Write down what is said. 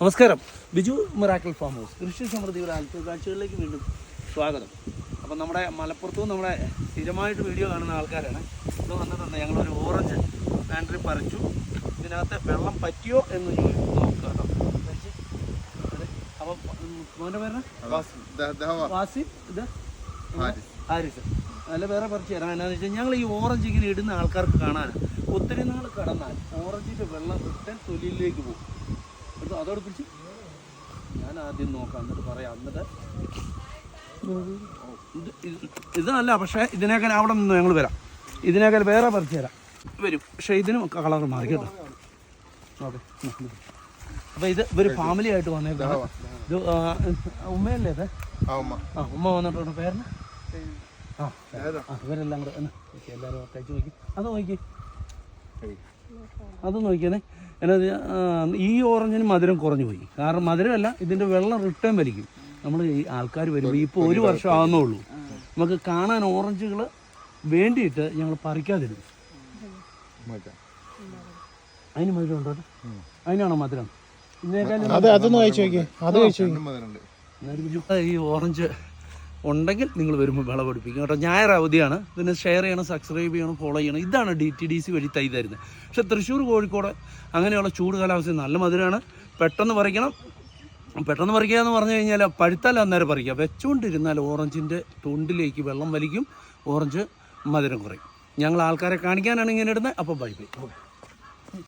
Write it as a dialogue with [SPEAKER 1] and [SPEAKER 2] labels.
[SPEAKER 1] നമസ്കാരം. Biju miracle farm house. കൃഷി സമൃദ്ധിയുടെ അത്ഭുത കാഴ്ചകളിലേക്ക് വീണ്ടും സ്വാഗതം. അപ്പം നമ്മുടെ മലപ്പുറത്തും നമ്മുടെ സ്ഥിരമായിട്ട് വീഡിയോ കാണുന്ന ആൾക്കാരാണ്. ഇത് വന്നിട്ടുണ്ട് ഞങ്ങളൊരു ഓറഞ്ച് പാൻട്രി പറിച്ചു. ഇതിനകത്ത് വെള്ളം പറ്റിയോ എന്ന് നോക്കുക കേട്ടോ. പറിച്ച്. അതെ. അപ്പം ഉം, മോന്റെ പേര് വാസി ഇത്? ഹാരിസ്. അല്ല വേറെ പറിച്ചു തരാം. എന്നാന്ന് വെച്ചാൽ ഞങ്ങൾ ഈ ഓറഞ്ച് ഇങ്ങനെ ഇടുന്ന ആൾക്കാർക്ക് കാണാൻ ഒത്തിരി നാൾ കടന്നാൽ ഓറഞ്ചിന്റെ വെള്ളം റിട്ടേൺ തൊലിയിലേക്ക് പോകും. എന്നിട്ട് അതോട് പിടിച്ച്? ഞാൻ ആദ്യം നോക്കാം എന്നിട്ട് പറയാം. എന്നിട്ട് ഇത് നല്ല പക്ഷേ ഇതിനേക്കാൾ അവിടെ നിന്ന് ഞങ്ങൾ വരാം. ഇതിനേക്കാൾ വേറെ പറിച്ചു തരാം. വരും. പക്ഷേ ഇതിനും കളർ മാറി കേട്ടോ. ഓക്കെ അപ്പോൾ ഇത് ഇവർ ഫാമിലി ആയിട്ട് വന്നേക്കാം ഇത് ഉമ്മയല്ലേ ഇത്? ആ ഉമ്മ. വന്നിട്ടുണ്ട് പേരന് ആ ഇവരെല്ലാം കൂടെ എല്ലാവരും കഴിച്ച് നോക്കി. അത് നോക്കി. അത് നോക്കിയാണേ എന്നത് ഈ ഓറഞ്ചിന് മധുരം കുറഞ്ഞു പോയി. കാരണം മധുരമല്ല ഇതിന്റെ വെള്ളം റിട്ടേൺ വരിക്കും നമ്മൾ ഈ ആൾക്കാർ വരുമ്പോൾ ഇപ്പോൾ ഒരു വർഷം ആവുന്നേ ഉള്ളൂ. നമുക്ക് കാണാൻ ഓറഞ്ചുകൾ വേണ്ടിയിട്ട് ഞങ്ങൾ പറിക്കാതിരുന്നു. അതിന് മധുരം ഉണ്ടോ? അതിനാണോ മധുരം? ബിജു, ഈ ഓറഞ്ച് ഉണ്ടെങ്കിൽ നിങ്ങൾ വരുമ്പോൾ വിളവെടുപ്പിക്കും കേട്ടോ. ഞായർ അവധിയാണ്. പിന്നെ ഷെയർ ചെയ്യണം സബ്സ്ക്രൈബ് ചെയ്യണം ഫോളോ ചെയ്യണം. ഇതാണ് ഡി ടി ഡി സി വഴി തൈ തരുന്നത്. പക്ഷേ തൃശ്ശൂർ കോഴിക്കോട് അങ്ങനെയുള്ള ചൂട് കാലാവസ്ഥ നല്ല മധുരമാണ്. പെട്ടെന്ന് പറിക്കണം. പെട്ടെന്ന് പറിക്കുക എന്ന് പറഞ്ഞു കഴിഞ്ഞാൽ പഴുത്താൽ അന്നേരം പറിക്കുക. വെച്ചുകൊണ്ടിരുന്നാൽ ഓറഞ്ചിന്റെ തൊണ്ടിലേക്ക് വെള്ളം വലിക്കും. ഓറഞ്ച് മധുരം കുറയും. ഞങ്ങൾ ആൾക്കാരെ കാണിക്കാനാണ് ഇങ്ങനെ ഇടുന്നത്. അപ്പോൾ ബൈ ബൈ